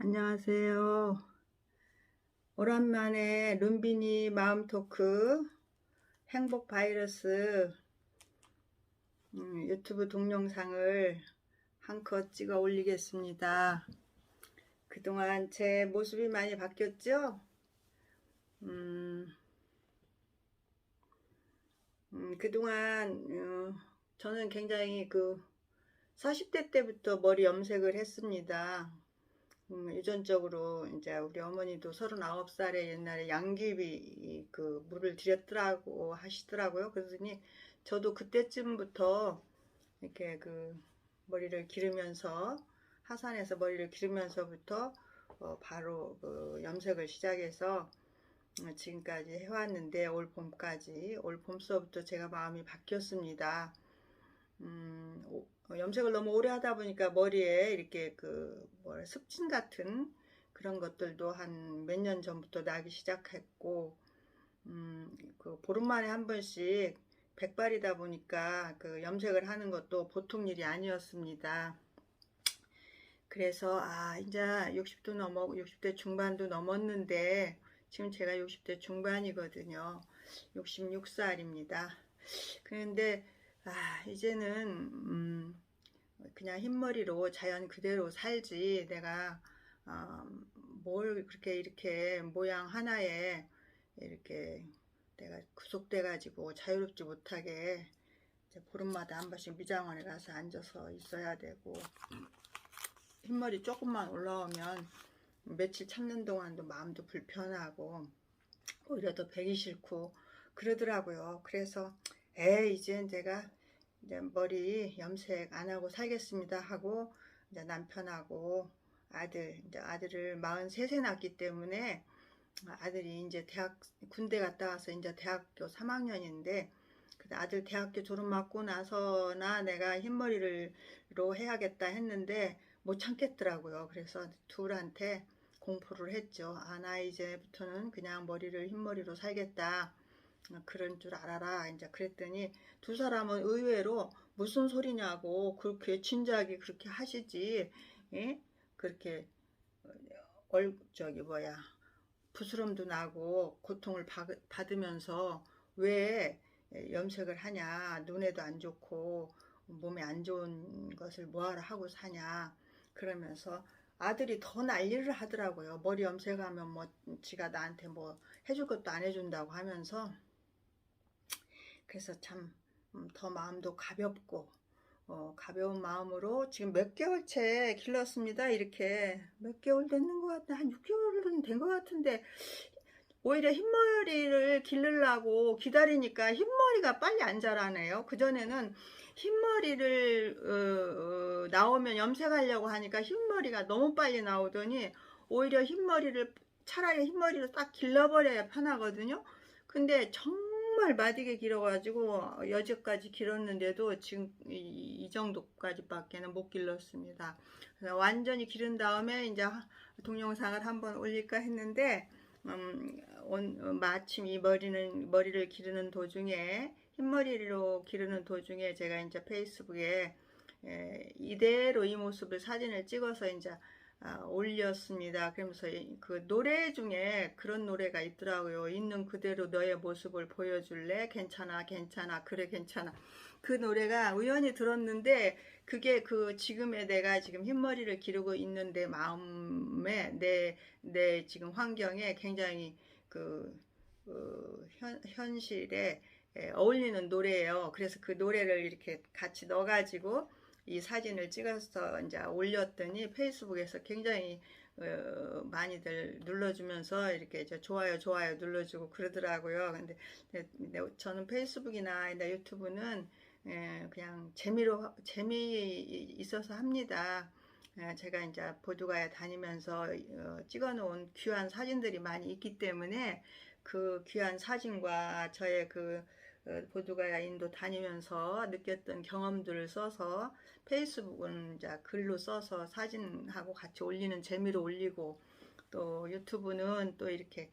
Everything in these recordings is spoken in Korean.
안녕하세요. 오랜만에 룸비니 마음 토크 행복 바이러스 음, 유튜브 동영상을 한컷 찍어 올리겠습니다. 그동안 제 모습이 많이 바뀌었죠? 음, 음, 그동안 어, 저는 굉장히 그 40대 때부터 머리 염색을 했습니다. 음, 유전적으로 이제 우리 어머니도 39살에 옛날에 양귀비 그 물을 들였더라고 하시더라고요. 그러더니 저도 그때쯤부터 이렇게 그 머리를 기르면서 하산해서 머리를 기르면서부터 어, 바로 그 염색을 시작해서 어, 지금까지 해왔는데 올 봄까지 올 봄서부터 제가 마음이 바뀌었습니다. 음, 염색을 너무 오래 하다 보니까 머리에 이렇게 그 뭐라 습진 같은 그런 것들도 한 몇 년 전부터 나기 시작했고 음, 그 보름 만에 한 번씩 백발이다 보니까 그 염색을 하는 것도 보통 일이 아니었습니다. 그래서 아 이제 60도 넘어 60대 중반도 넘었는데 지금 제가 60대 중반이거든요. 66살입니다. 그런데 아 이제는 음, 그냥 흰머리로 자연 그대로 살지 내가 어, 뭘 그렇게 이렇게 모양 하나에 이렇게 내가 구속돼 가지고 자유롭지 못하게 보름마다 한 번씩 미장원에 가서 앉아서 있어야 되고 흰머리 조금만 올라오면 며칠 참는 동안도 마음도 불편하고 오히려 더 배기 싫고 그러더라고요. 그래서 에 이제 내가 이제 머리 염색 안 하고 살겠습니다 하고 이제 남편하고 아들 이제 아들을 43세 낳기 때문에 아들이 이제 대학 군대 갔다 와서 이제 대학교 3학년인데 아들 대학교 졸업 맞고 나서나 내가 흰머리를로 해야겠다 했는데 못 참겠더라고요. 그래서 둘한테 공포를 했죠. 아, 나 이제부터는 그냥 머리를 흰머리로 살겠다. 그런 줄 알아라. 이제 그랬더니 두 사람은 의외로 무슨 소리냐고 그렇게 진지하게 그렇게 하시지. 예? 그렇게 얼 저기 뭐야 부스럼도 나고 고통을 받, 받으면서 왜 염색을 하냐 눈에도 안 좋고 몸에 안 좋은 것을 뭐하러 하고 사냐 그러면서 아들이 더 난리를 하더라고요 머리 염색하면 뭐 지가 나한테 뭐 해줄 것도 안 해준다고 하면서 그래서 참 더 마음도 가볍고 어, 가벼운 마음으로 지금 몇 개월째 길렀습니다. 이렇게 몇 개월 됐는 것 같아. 한 6개월은 된 것 같은데 오히려 흰머리를 기르려고 기다리니까 흰머리가 빨리 안 자라네요. 그전에는 흰머리를 어, 어, 나오면 염색하려고 하니까 흰머리가 너무 빨리 나오더니 오히려 흰머리를 차라리 흰머리를 딱 길러버려야 편하거든요. 근데 정말 마디게 길어가지고 여지까지 길었는데도 지금 이, 이 정도까지밖에는 못 길렀습니다. 완전히 기른 다음에 이제 동영상을 한번 올릴까 했는데 음, 온, 마침 이 머리는 머리를 기르는 도중에 흰머리로 기르는 도중에 제가 이제 페이스북에 에, 이대로 이 모습을 사진을 찍어서 이제 아, 올렸습니다. 그러면서 그 노래 중에 그런 노래가 있더라고요. 있는 그대로 너의 모습을 보여줄래? 괜찮아, 괜찮아, 그래, 괜찮아. 그 노래가 우연히 들었는데 그게 그 지금의 내가 지금 흰머리를 기르고 있는 내 마음에 내, 내 지금 환경에 굉장히 그, 그 현, 현실에 어울리는 노래예요. 그래서 그 노래를 이렇게 같이 넣어가지고 이 사진을 찍어서 이제 올렸더니 페이스북에서 굉장히 어, 많이들 눌러주면서 이렇게 좋아요 좋아요 눌러주고 그러더라고요. 근데 저는 페이스북이나 유튜브는 그냥 재미로 재미 있어서 합니다. 제가 이제 보두가에 다니면서 어, 찍어놓은 귀한 사진들이 많이 있기 때문에 그 귀한 사진과 저의 그 어, 보두가야 인도 다니면서 느꼈던 경험들을 써서 페이스북은 이제 글로 써서 사진하고 같이 올리는 재미로 올리고 또 유튜브는 또 이렇게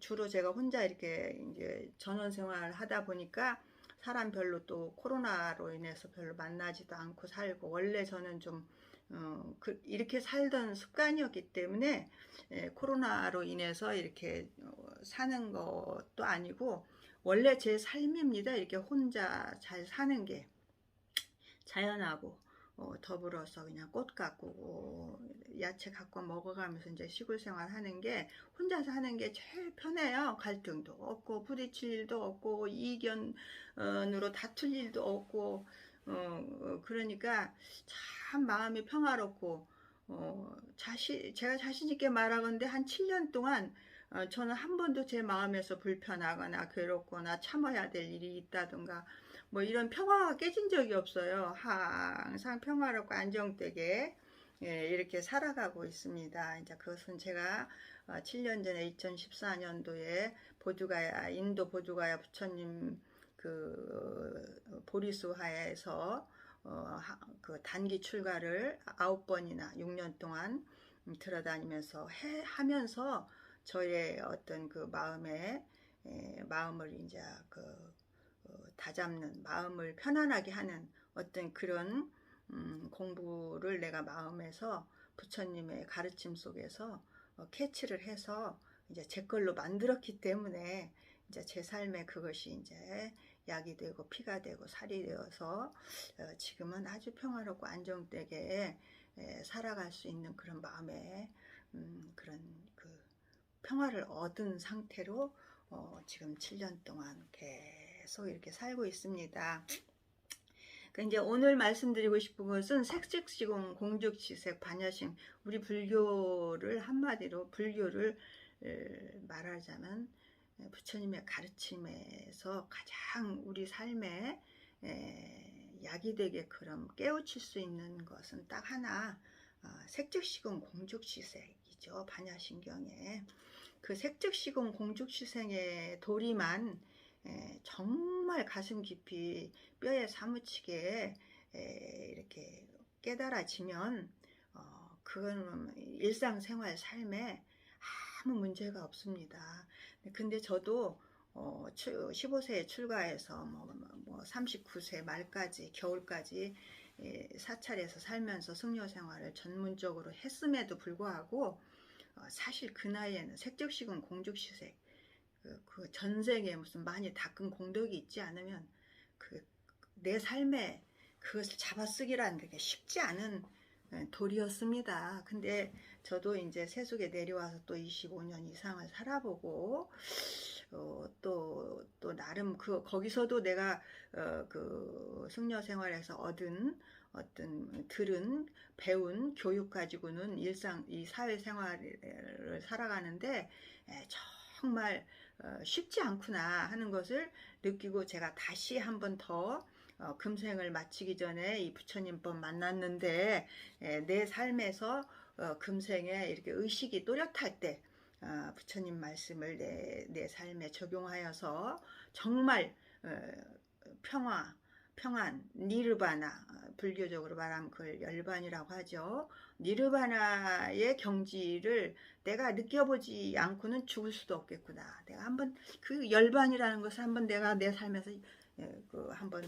주로 제가 혼자 이렇게 이제 전원 생활 하다 보니까 사람 별로 또 코로나로 인해서 별로 만나지도 않고 살고 원래 저는 좀 어, 그, 이렇게 살던 습관이었기 때문에 예, 코로나로 인해서 이렇게 어, 사는 것도 아니고 원래 제 삶입니다. 이렇게 혼자 잘 사는 게 자연하고 어, 더불어서 그냥 꽃 가꾸고 야채 갖고 먹어가면서 이제 시골 생활 하는 게 혼자서 하는 게 제일 편해요. 갈등도 없고 부딪힐 일도 없고 이견으로 다툴 일도 없고 어, 어, 그러니까 참 마음이 평화롭고 어, 자신 제가 자신 있게 말하건데 한 7년 동안 어, 저는 한 번도 제 마음에서 불편하거나 괴롭거나 참아야 될 일이 있다든가 뭐 이런 평화가 깨진 적이 없어요. 항상 평화롭고 안정되게 예, 이렇게 살아가고 있습니다. 이제 그것은 제가 7년 전에 2014년도에 보두가야 인도 보두가야 부처님 그 보리수하에서 어, 그 단기 출가를 아홉 번이나 6년 동안 들어다니면서 해, 하면서 저의 어떤 그 마음에 에, 마음을 이제 그 어, 다잡는 마음을 편안하게 하는 어떤 그런 음, 공부를 내가 마음에서 부처님의 가르침 속에서 어, 캐치를 해서 이제 제 걸로 만들었기 때문에 이제 제 삶에 그것이 이제 약이 되고 피가 되고 살이 되어서 어, 지금은 아주 평화롭고 안정되게 에, 살아갈 수 있는 그런 마음에 음, 그런 그 평화를 얻은 상태로 어, 지금 7년 동안 계속 이렇게 살고 있습니다. 그 이제 오늘 말씀드리고 싶은 것은 색즉시공 공죽지색 반야심 우리 불교를 한마디로 불교를 말하자면 부처님의 가르침에서 가장 우리 삶에 약이 되게 그럼 깨우칠 수 있는 것은 딱 하나 어, 색즉시공 공죽시색이죠 반야신경에 그 색즉시공 공죽시생의 도리만 정말 가슴 깊이 뼈에 사무치게 이렇게 깨달아지면 어, 그건 일상생활 삶에 아무 문제가 없습니다. 근데 저도 어, 15세에 출가해서 뭐, 뭐 39세 말까지 겨울까지 사찰에서 살면서 승려 생활을 전문적으로 했음에도 불구하고 어, 사실 그 나이에는 색적식은 공죽시색 그, 그 전생에 무슨 많이 닦은 공덕이 있지 않으면 그 내 삶에 그것을 잡아쓰기라는 게 쉽지 않은 예, 돌이었습니다. 근데 저도 이제 세속에 내려와서 또 25년 이상을 살아보고 어, 또, 또 나름 그 거기서도 내가 어, 그 승려 생활에서 얻은 어떤 들은 배운 교육 가지고는 일상 이 사회 생활을 살아가는데 에, 정말 어, 쉽지 않구나 하는 것을 느끼고 제가 다시 한 번 더 어, 금생을 마치기 전에 이 부처님법 만났는데 에, 내 삶에서 어, 금생에 이렇게 의식이 또렷할 때 어, 부처님 말씀을 내, 내 삶에 적용하여서 정말 어, 평화, 평안, 니르바나 어, 불교적으로 말하면 그걸 열반이라고 하죠. 니르바나의 경지를 내가 느껴보지 않고는 죽을 수도 없겠구나. 내가 한번 그 열반이라는 것을 한번 내가 내 삶에서 예, 그 한번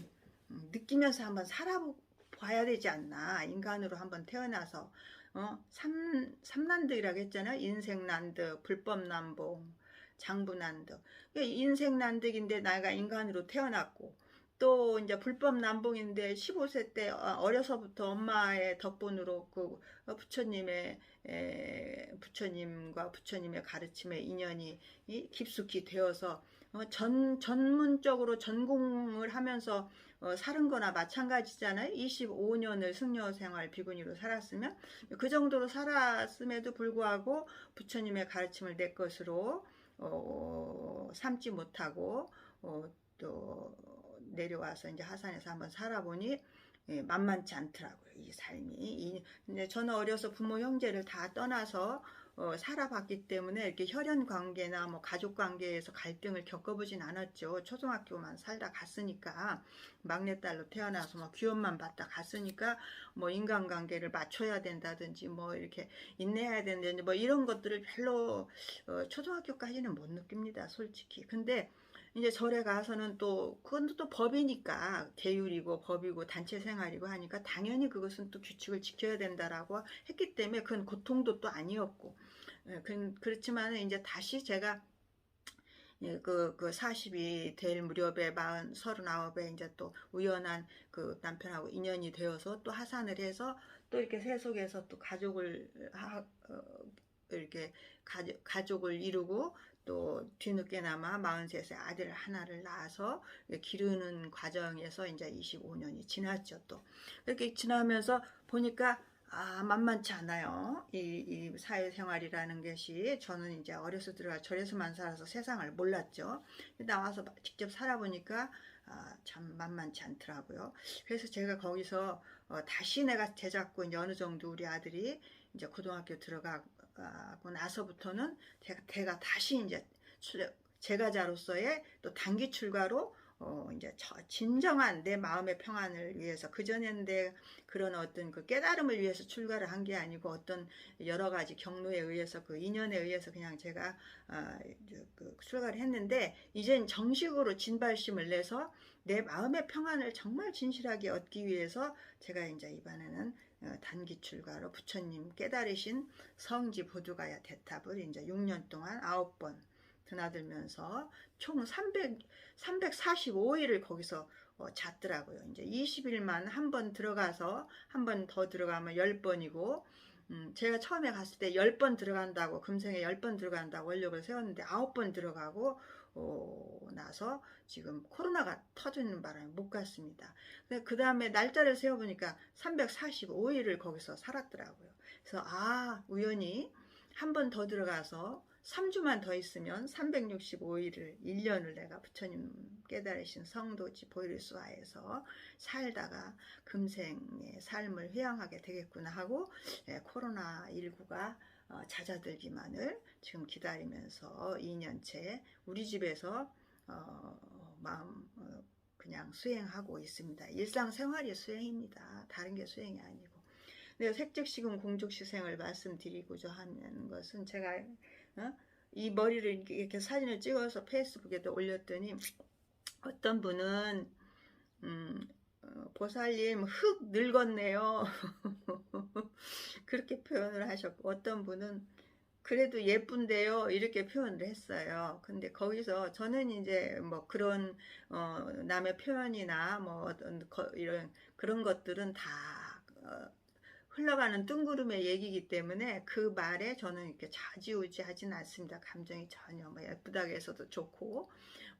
음, 느끼면서 한번 살아봐야 되지 않나. 인간으로 한번 태어나서 어, 삼, 삼난득이라고 했잖아요. 인생난득, 불법난봉, 장부난득. 인생난득인데 내가 인간으로 태어났고 또 이제 불법 남봉인데 15세 때 어, 어려서부터 엄마의 덕분으로 그 부처님의 부처님과 부처님의 가르침에 인연이 깊숙이 되어서 어, 전 전문적으로 전공을 하면서 어, 사는 거나 마찬가지잖아요. 25년을 승려 생활 비구니로 살았으면 그 정도로 살았음에도 불구하고 부처님의 가르침을 내 것으로 어, 삼지 못하고 어, 또 내려와서 이제 하산에서 한번 살아보니 예, 만만치 않더라고요. 이 삶이. 이, 근데 저는 어려서 부모 형제를 다 떠나서 어, 살아봤기 때문에 이렇게 혈연 관계나 뭐 가족 관계에서 갈등을 겪어보진 않았죠. 초등학교만 살다 갔으니까 막내딸로 태어나서 뭐 귀염만 받다 갔으니까 뭐 인간관계를 맞춰야 된다든지 뭐 이렇게 인내해야 된다든지 뭐 이런 것들을 별로 어, 초등학교까지는 못 느낍니다. 솔직히. 근데 이제 절에 가서는 또 그건 또 법이니까 계율이고 법이고 단체 생활이고 하니까 당연히 그것은 또 규칙을 지켜야 된다라고 했기 때문에 그건 고통도 또 아니었고. 예, 그- 그렇지만은 이제 다시 제가 예, 그, 그 40이 될 무렵에 마흔, 서른아홉에 이제 또 우연한 그 남편하고 인연이 되어서 또 하산을 해서 또 이렇게 세속에서 또 가족을 하, 어, 이렇게 가족, 가족을 이루고 또 뒤늦게나마 43세 아들 하나를 낳아서 기르는 과정에서 이제 25년이 지났죠 또 이렇게 지나면서 보니까 아, 만만치 않아요. 이, 이 사회생활이라는 것이 저는 이제 어려서 들어가 절에서만 살아서 세상을 몰랐죠. 나와서 직접 살아보니까 아, 참 만만치 않더라고요. 그래서 제가 거기서 어, 다시 내가 이제 어느 정도 우리 아들이 이제 고등학교 들어가고 나서부터는 제가, 제가 다시 이제 출, 제가자로서의 또 단기 출가로 어, 이제 저 진정한 내 마음의 평안을 위해서 그전엔 내 그런 어떤 그 깨달음을 위해서 출가를 한 게 아니고 어떤 여러 가지 경로에 의해서 그 인연에 의해서 그냥 제가 아, 그 출가를 했는데 이젠 정식으로 진발심을 내서 내 마음의 평안을 정말 진실하게 얻기 위해서 제가 이제 이번에는 어, 단기 출가로 부처님 깨달으신 성지 보두가야 대탑을 이제 6년 동안 9번 드나들면서 총 300, 345일을 거기서 어, 잤더라고요. 이제 20일만 한 번 들어가서 한 번 더 들어가면 10번이고, 음, 제가 처음에 갔을 때 10번 들어간다고, 금생에 10번 들어간다고 원력을 세웠는데 9번 들어가고, 어, 나서 지금 코로나가 터지는 바람에 못 갔습니다. 그 다음에 날짜를 세워보니까 345일을 거기서 살았더라고요. 그래서, 아, 우연히 한 번 더 들어가서 3주만 더 있으면 365일을 1년을 내가 부처님 깨달으신 성도지 보일수화에서 살다가 금생의 삶을 회양하게 되겠구나 하고 예, 코로나19가 어, 잦아들기만을 지금 기다리면서 2년째 우리 집에서 어, 마음 어, 그냥 수행하고 있습니다. 일상생활이 수행입니다. 다른 게 수행이 아니고. 내가 색즉시금 공족시생을 말씀드리고자 하는 것은 제가 어? 이 머리를 이렇게 사진을 찍어서 페이스북에도 올렸더니 어떤 분은 음, 어, 보살님 흙 늙었네요. 그렇게 표현을 하셨고 어떤 분은 그래도 예쁜데요 이렇게 표현을 했어요. 근데 거기서 저는 이제 뭐 그런 어, 남의 표현이나 뭐 어떤 거, 이런 그런 것들은 다 어, 흘러가는 뜬구름의 얘기이기 때문에 그 말에 저는 이렇게 좌지우지 하진 않습니다. 감정이 전혀 뭐 예쁘다고 해서도 좋고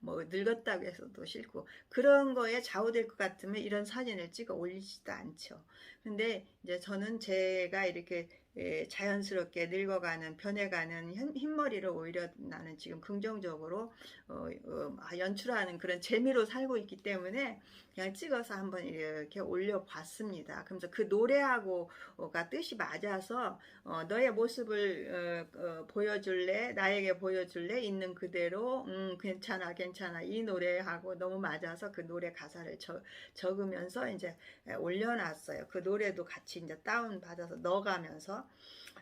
뭐 늙었다고 해서도 싫고 그런 거에 좌우될 것 같으면 이런 사진을 찍어 올리지도 않죠. 근데 이제 저는 제가 이렇게 예, 자연스럽게 늙어가는 변해가는 흰머리를 오히려 나는 지금 긍정적으로 어, 어, 연출하는 그런 재미로 살고 있기 때문에 그냥 찍어서 한번 이렇게 올려봤습니다. 그러면서 그 노래하고가 뜻이 맞아서 어, 너의 모습을 보여줄래? 나에게 보여줄래? 있는 그대로 음, 괜찮아 괜찮아 이 노래하고 너무 맞아서 그 노래 가사를 적, 적으면서 이제 올려놨어요. 그 노래도 같이 이제 다운 받아서 넣어가면서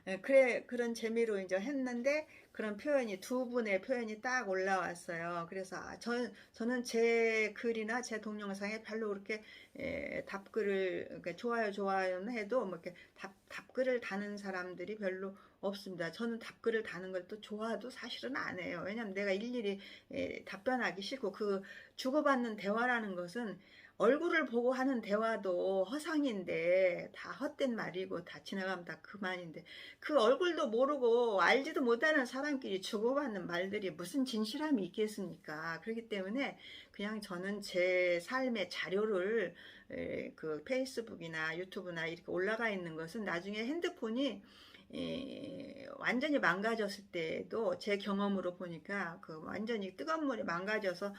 예, 그래 그런 재미로 이제 했는데 그런 표현이 두 분의 표현이 딱 올라왔어요. 그래서 아, 저, 저는 제 글이나 제 동영상에 별로 그렇게 에, 답글을 그러니까 좋아요 좋아요는 해도 뭐 이렇게 답, 답글을 다는 사람들이 별로 없습니다. 저는 답글을 다는 걸 또 좋아도 사실은 안 해요. 왜냐면 내가 일일이 에, 답변하기 싫고 그 주고받는 대화라는 것은 얼굴을 보고 하는 대화도 허상인데 다 헛된 말이고 다 지나가면 다 그만인데 그 얼굴도 모르고 알지도 못하는 사람끼리 주고받는 말들이 무슨 진실함이 있겠습니까? 그렇기 때문에 그냥 저는 제 삶의 자료를 그 페이스북이나 유튜브나 이렇게 올라가 있는 것은 나중에 핸드폰이 완전히 망가졌을 때도 제 경험으로 보니까 그 완전히 뜨거운 물에 망가져서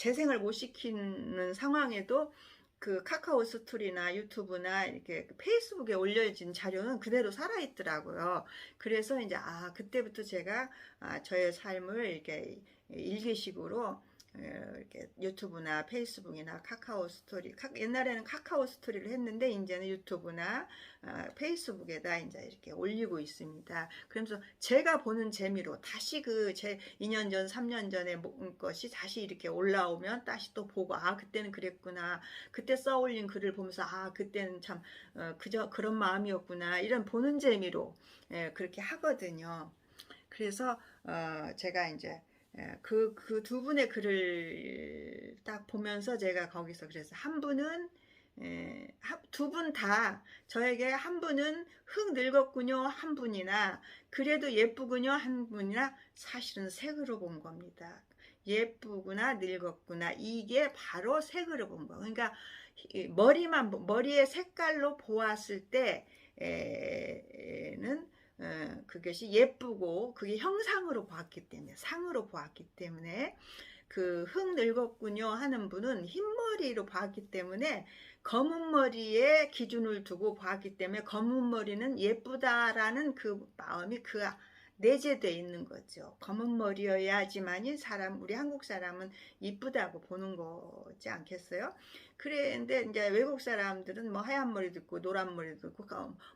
재생을 못 시키는 상황에도 그 카카오 스토리나 유튜브나 이렇게 페이스북에 올려진 자료는 그대로 살아있더라고요. 그래서 이제 아 그때부터 제가 아, 저의 삶을 이렇게 일기식으로 어, 이렇게 유튜브나 페이스북이나 카카오 스토리 카- 옛날에는 카카오 스토리를 했는데 이제는 유튜브나 어, 페이스북에다 이제 이렇게 올리고 있습니다. 그러면서 제가 보는 재미로 다시 그 제 2년 전, 3년 전의 뭐- 것이 다시 이렇게 올라오면 다시 또 보고 아 그때는 그랬구나. 그때 써올린 글을 보면서 아 그때는 참 어, 그저 그런 마음이었구나. 이런 보는 재미로 예, 그렇게 하거든요. 그래서 어, 제가 이제 그 그 두 분의 글을 딱 보면서 제가 거기서 그래서 한 분은 두 분 다 저에게 한 분은 흙 늙었군요 한 분이나 그래도 예쁘군요 한 분이나 사실은 색으로 본 겁니다. 예쁘구나 늙었구나 이게 바로 색으로 본 거. 그러니까 이 머리만 머리의 색깔로 보았을 때는 어, 그것이 예쁘고 그게 형상으로 보았기 때문에 상으로 보았기 때문에 그 흙 늙었군요 하는 분은 흰머리로 보았기 때문에 검은 머리에 기준을 두고 보았기 때문에 검은 머리는 예쁘다라는 그 마음이 그 내재되어 있는 거죠. 검은 머리여야지만이 사람 우리 한국 사람은 이쁘다고 보는 거지 않겠어요? 그런데 이제 외국 사람들은 뭐 하얀 머리도 있고 노란 머리도 있고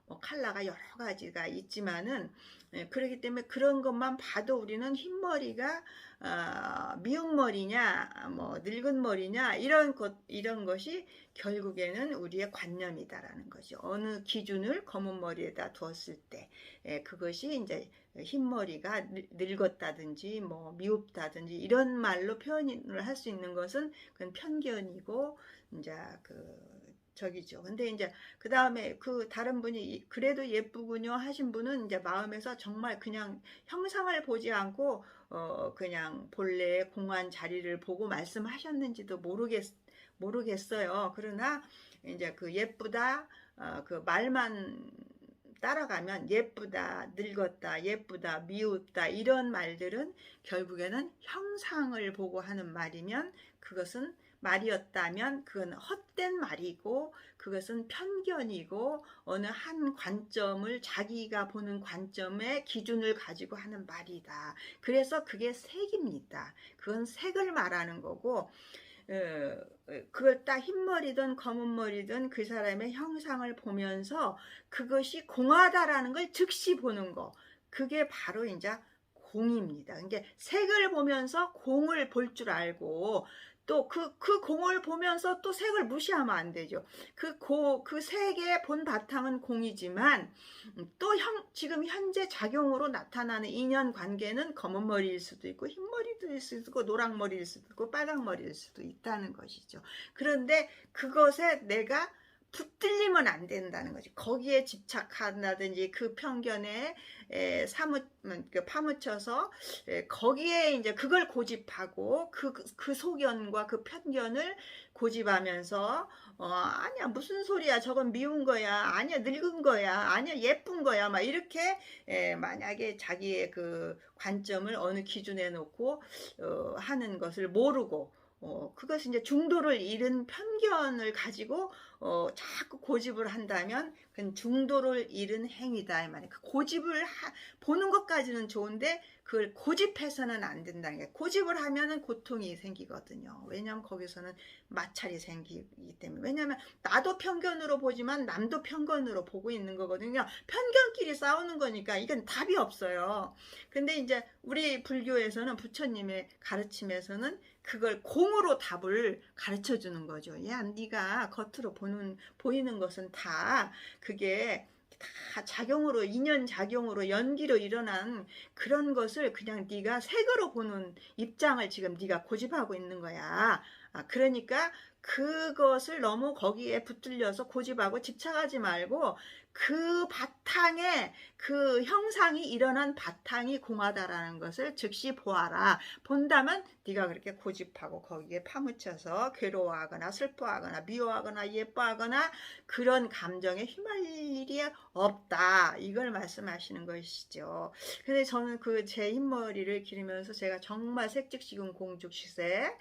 뭐 컬러가 여러 가지가 있지만은 예, 그렇기 때문에 그런 것만 봐도 우리는 흰 머리가 어, 미운 머리냐 뭐 늙은 머리냐 이런 것 이런 것이 결국에는 우리의 관념이다라는 거죠. 어느 기준을 검은 머리에다 두었을 때 예, 그것이 이제 흰머리가 늙었다든지 뭐 미흡다든지 이런 말로 표현을 할 수 있는 것은 그건 편견이고 이제 그 저기죠. 근데 이제 그 다음에 그 다른 분이 그래도 예쁘군요 하신 분은 이제 마음에서 정말 그냥 형상을 보지 않고 어 그냥 본래 공한 자리를 보고 말씀하셨는지도 모르겠 모르겠어요. 그러나 이제 그 예쁘다 어 그 말만 따라가면 예쁘다, 늙었다, 예쁘다, 미웠다 이런 말들은 결국에는 형상을 보고 하는 말이면 그것은 말이었다면 그건 헛된 말이고 그것은 편견이고 어느 한 관점을 자기가 보는 관점의 기준을 가지고 하는 말이다. 그래서 그게 색입니다. 그건 색을 말하는 거고 어, 그걸 딱 흰머리든 검은머리든 그 사람의 형상을 보면서 그것이 공하다라는 걸 즉시 보는 거. 그게 바로 이제 공입니다. 그러니까 색을 보면서 공을 볼 줄 알고 또 그, 그 공을 보면서 또 색을 무시하면 안 되죠. 그 고, 그 색의 본 바탕은 공이지만 또 형, 지금 현재 작용으로 나타나는 인연 관계는 검은 머리일 수도 있고 흰 머리일 수도 있고 노랑 머리일 수도 있고 빨강 머리일 수도 있다는 것이죠. 그런데 그것에 내가 붙들리면 안 된다는 거지. 거기에 집착한다든지 그 편견에 에, 사무 음, 그 파묻혀서 에, 거기에 이제 그걸 고집하고 그, 그 소견과 그 편견을 고집하면서 어, 아니야 무슨 소리야. 저건 미운 거야. 아니야 늙은 거야. 아니야 예쁜 거야. 막 이렇게 에, 만약에 자기의 그 관점을 어느 기준에 놓고 어, 하는 것을 모르고 어, 그것이 이제 중도를 잃은 편견을 가지고 어, 자꾸 고집을 한다면 그건 중도를 잃은 행위다 이 말이에요. 그 고집을 하, 보는 것까지는 좋은데 그걸 고집해서는 안 된다는 게 고집을 하면은 고통이 생기거든요. 왜냐하면 거기서는 마찰이 생기기 때문에 왜냐하면 나도 편견으로 보지만 남도 편견으로 보고 있는 거거든요. 편견끼리 싸우는 거니까 이건 답이 없어요. 근데 이제 우리 불교에서는 부처님의 가르침에서는 그걸 공으로 답을 가르쳐 주는 거죠. 야, 네가 겉으로 보는 보이는 것은 다 그게 다 작용으로 인연 작용으로 연기로 일어난 그런 것을 그냥 네가 색으로 보는 입장을 지금 네가 고집하고 있는 거야. 아, 그러니까 그것을 너무 거기에 붙들려서 고집하고 집착하지 말고 그 바탕에 그 형상이 일어난 바탕이 공하다라는 것을 즉시 보아라. 본다면 네가 그렇게 고집하고 거기에 파묻혀서 괴로워하거나 슬퍼하거나 미워하거나 예뻐하거나 그런 감정에 휘말릴 일이 없다. 이걸 말씀하시는 것이죠. 근데 저는 그 제 흰머리를 기르면서 제가 정말 색즉시군 공죽시세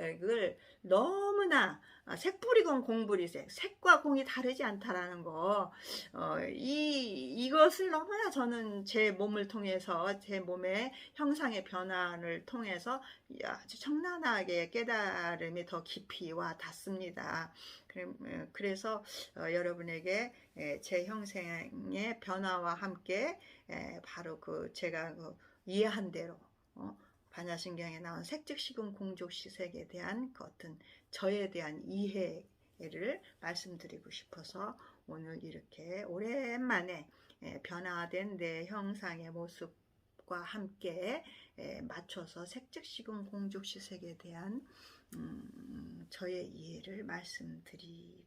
을 너무나 아, 색뿌리건 공부리색, 색과 공이 다르지 않다라는 거, 어, 이, 이것을 너무나 저는 제 몸을 통해서, 제 몸의 형상의 변화를 통해서 아주 청란하게 깨달음이 더 깊이 와 닿습니다. 그래- 어, 그래서 어, 여러분에게 에, 제 형생의 변화와 함께 에, 바로 그 제가 그 이해한 대로 어, 반야신경에 나온 색즉시금 공족시색에 대한 그 어떤 저에 대한 이해를 말씀드리고 싶어서 오늘 이렇게 오랜만에 에, 변화된 내 형상의 모습과 함께 에, 맞춰서 색즉시금 공족시색에 대한 음, 저의 이해를 말씀드리고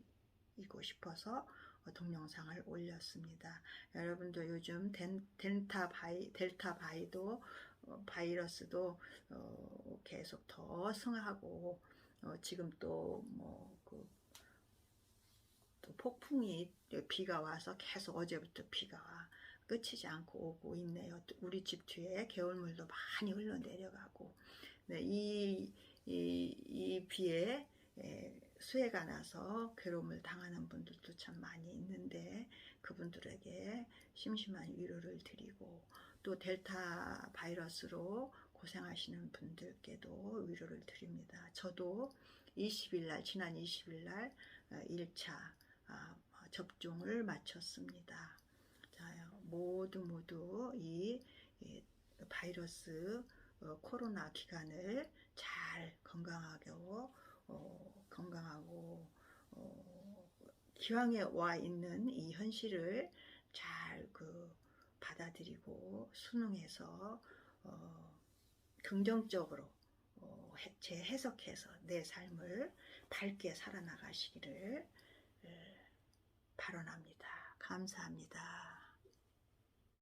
싶어서 어, 동영상을 올렸습니다. 여러분도 요즘 덴, 델타 바이 델타 바이도 어, 바이러스도 어, 계속 더 승하고 어, 지금 또뭐그 또 폭풍이 비가 와서 계속 어제부터 비가 와 끝이지 않고 오고 있네요. 또 우리 집 뒤에 개울물도 많이 흘러 내려가고 네, 이, 이, 이 비에 에, 수해가 나서 괴로움을 당하는 분들도 참 많이 있는데 그분들에게 심심한 위로를 드리고 또 델타 바이러스로 고생하시는 분들께도 위로를 드립니다. 저도 20일 날 지난 20일 날 1차 접종을 마쳤습니다. 자, 모두 모두 이, 이 바이러스 어, 코로나 기간을 잘 건강하고 어, 건강하고 어, 기왕에 와 있는 이 현실을 잘 그 받아들이고 수능해서 어, 긍정적으로 어, 해- 재해석해서 내 삶을 밝게 살아나가시기를 에, 발언합니다. 감사합니다.